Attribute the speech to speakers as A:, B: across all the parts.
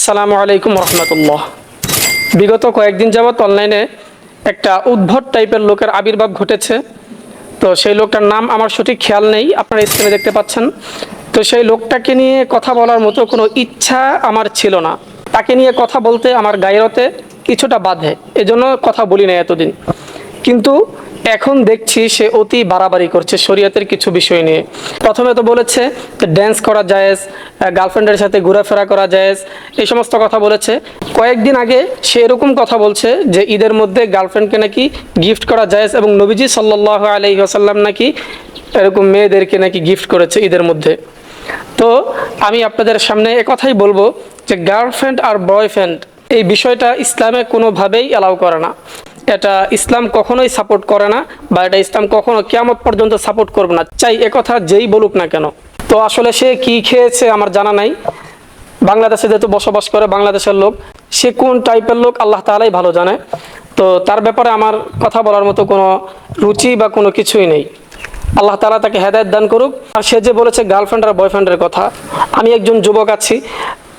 A: আসসালামু আলাইকুম রহমতুল্লাহ। বিগত কয়েকদিন যাবৎ অনলাইনে একটা উদ্ভট টাইপের লোকের আবির্ভাব ঘটেছে। তো সেই লোকটার নাম আমার সঠিক খেয়াল নেই, আপনারা স্ক্রিনে দেখতে পাচ্ছেন। তো সেই লোকটাকে নিয়ে কথা বলার মতো কোনো ইচ্ছা আমার ছিল না। তাকে নিয়ে কথা বলতে আমার গায়েরতে কিছুটা বাধে, এজন্য কথা বলি না এতদিন। কিন্তু এখন দেখছি সে অতি বাড়াবাড়ি করছে শরীয়তের কিছু বিষয় নিয়ে। প্রথমে তো বলেছে ড্যান্স করা জায়েজ গার্লফ্রেন্ডের সাথে ঘোরাফেরা করা জায়েজ, এই সমস্ত কথা বলেছে। কয়েকদিন আগে সে এরকম কথা বলছে যে, ঈদের মধ্যে গার্লফ্রেন্ডকে নাকি গিফট করা জায়েজ এবং নবীজি সাল্লাহ আলহি আসাল্লাম নাকি এরকম মেয়েদেরকে নাকি গিফট করেছে ঈদের মধ্যে। তো আমি আপনাদের সামনে কথাই বলব যে গার্লফ্রেন্ড আর বয়ফ্রেন্ড এই বিষয়টা ইসলামে কোনোভাবেই অ্যালাউ করে না। এটা ইসলাম কখনোই সাপোর্ট করে না বা এটা ইসলাম কখনো কেয়ামত পর্যন্ত সাপোর্ট করবে না। চাই একথা যেই বলুক না কেন। তো আসলে সে কি খেয়েছে আমার জানা নাই। বাংলাদেশে যেহেতু বসবাস করে বাংলাদেশের লোক, সে কোন টাইপের লোক আল্লাহ তালাই ভালো জানে। তো তার ব্যাপারে আমার কথা বলার মতো কোনো রুচি বা কোনো কিছুই নেই। আল্লাহ তালা তাকে হেদায়ত দান করুক। আর সে যে বলেছে গার্লফ্রেন্ড আর বয়ফ্রেন্ডের কথা, আমি একজন যুবক আছি,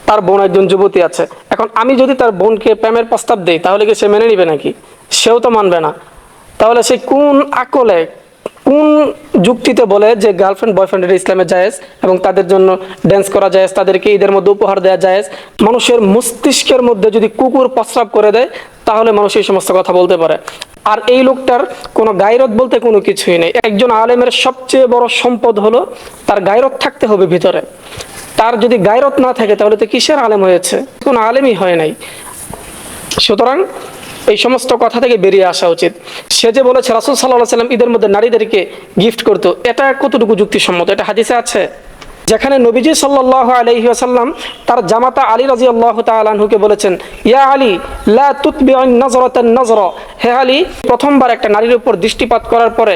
A: তার বোন একজন যুবতী আছে। এখন আমি যদি তার বোনকে প্রেমের প্রস্তাব দিই, তাহলে কি সে মেনে নিবে নাকি? সেও তো মানবে না। তাহলে সে কোন আকলে, কোন যুক্তিতে বলে যে গার্লফ্রেন্ড বয়ফ্রেন্ডের ইসলামে জায়েজ এবং তাদের জন্য ড্যান্স করা জায়েজ, তাদেরকে ঈদের মধ্যে উপহার দেওয়া জায়েজ? মানুষের মস্তিষ্কের মধ্যে যদি কুকুর প্রস্রাব করে দেয়, তাহলে মানুষ এই সমস্ত কথা বলতে পারে। আর এই লোকটার কোনো গায়রত বলতে কোনো কিছুই নেই। একজন আলেমের সবচেয়ে বড় সম্পদ হলো তার গায়রত থাকতে হবে ভিতরে। তার যদি গায়রত না থাকে, তাহলে তো কিসের আলেম হয়েছে? কোনো আলেমই হয় নাই। সুতরাং এই সমস্ত কথা থেকে বেরিয়ে আসা উচিত। সে যে বলেছে, রাসুল সাল্লাহ সাল্লাম ঈদের মধ্যে নারীদেরকে গিফট করতো, এটা কতটুকু যুক্তিসম্মত? এটা হাদিসে আছে। যেখানে নবীজি সাল্লাহ আলহি আসাল্লাম তার জামাতা আলী রাজি আল্লাহ তালহুকে বলেছেন, ইয়া আলী, লা তুতবি নজর হে আলী, প্রথমবার একটা নারীর উপর দৃষ্টিপাত করার পরে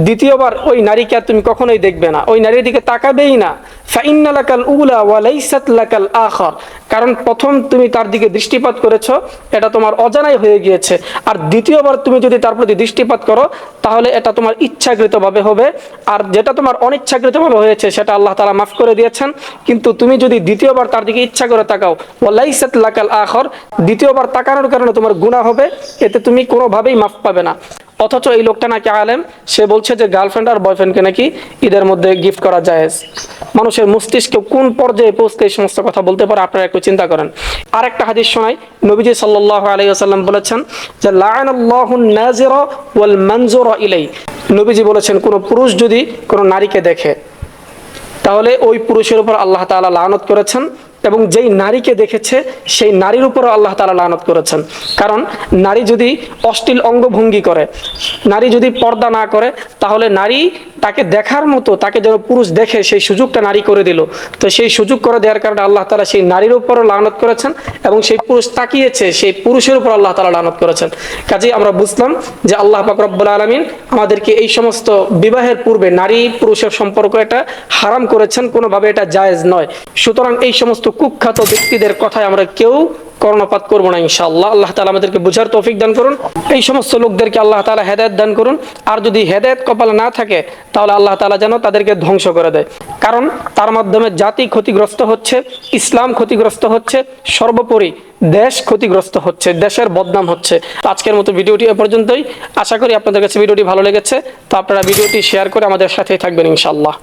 A: দ্বিতীয়বার ওই নারীকে আর তুমি কখনোই দেখবে না। ওই নারীর দিকে তাকাবেই না। ফাইন্নালাকাল উলা ওয়ালাইসাত আখর। কারণ প্রথম তুমি তার দিকে দৃষ্টিপাত করেছ, এটা তোমার অজানাই হয়ে গিয়েছে। আর দ্বিতীয়বার তুমি যদি তার প্রতি দৃষ্টিপাত করো, তাহলে এটা তোমার ইচ্ছাকৃতভাবে হবে। আর যেটা তোমার অনিচ্ছাকৃতভাবে হয়েছে, সেটা আল্লাহ তালা মাফ করে দিয়েছেন। কিন্তু তুমি যদি দ্বিতীয়বার তার দিকে ইচ্ছা করে তাকাও ওয়ালাইসাত লাকাল আখর, দ্বিতীয়বার তাকানোর কারণে তোমার গুণা হবে। এতে তুমি কোনোভাবেই মাফ পাবে না। অথচ এই লোকটা নাকি আলেম। সে বলছে যে গার্লফ্রেন্ড আর বয়ফ্রেন্ডকে নাকি ঈদের মধ্যে গিফট করা যায় মানুষের মস্তিষ্কে কোন পর্যায়ে পৌঁছতে এই সমস্ত কথা বলতে পারে, আপনারা একটু চিন্তা করেন। আর একটা হাদিস শোনাই। নবীজি সাল্লাহ আলাই আসাল্লাম বলেছেন যে লায়ন ওয়াল মঞ্জুর ইলাই নবীজি বলেছেন, কোনো পুরুষ যদি কোনো নারীকে দেখে, তাহলে ওই পুরুষের উপর আল্লাহ তাআলা লানত করেছেন। এবং যেই নারীকে দেখেছে, সেই নারীর উপরও আল্লাহ তালা লানত করেছেন। কারণ নারী যদি অশ্লীল অঙ্গভঙ্গি করে, নারী যদি পর্দা না করে, তাহলে নারী তাকে দেখার মতো, তাকে যেন পুরুষ দেখে, সেই সুযোগটা নারী করে দিল। তো সেই সুযোগ করে দেওয়ার কারণে আল্লাহ তালা সেই নারীর উপরও লানত করেছেন এবং সেই পুরুষ তাকিয়েছে, সেই পুরুষের উপর আল্লাহ তালা লানত করেছেন। কাজেই আমরা বুঝলাম যে আল্লাহ পাকরব্বুল আলমিন আমাদেরকে এই সমস্ত বিবাহের পূর্বে নারী পুরুষের সম্পর্ক এটা হারাম করেছেন, কোনোভাবে এটা জায়েজ নয়। সুতরাং এই সমস্ত কুখ্যাত ব্যক্তিদের কথায় আমরা কেউ কর্ণপাত করব না, ইনশাআল্লাহ। আল্লাহ তালা আমাদেরকে বুঝার তৌফিক দান করুন। এই সমস্ত লোকদেরকে আল্লাহ তালা হেদায়ত দান করুন। আর যদি হেদায়ত কপালে না থাকে, তাহলে আল্লাহ তালা যেন তাদেরকে ধ্বংস করে দেয়। কারণ তার মাধ্যমে জাতি ক্ষতিগ্রস্ত হচ্ছে, ইসলাম ক্ষতিগ্রস্ত হচ্ছে, সর্বোপরি দেশ ক্ষতিগ্রস্ত হচ্ছে, দেশের বদনাম হচ্ছে। আজকের মতো ভিডিওটি এ পর্যন্তই। আশা করি আপনাদের কাছে ভিডিওটি ভালো লেগেছে। তো আপনারা ভিডিওটি শেয়ার করে আমাদের সাথেই থাকবেন, ইনশাআল্লাহ।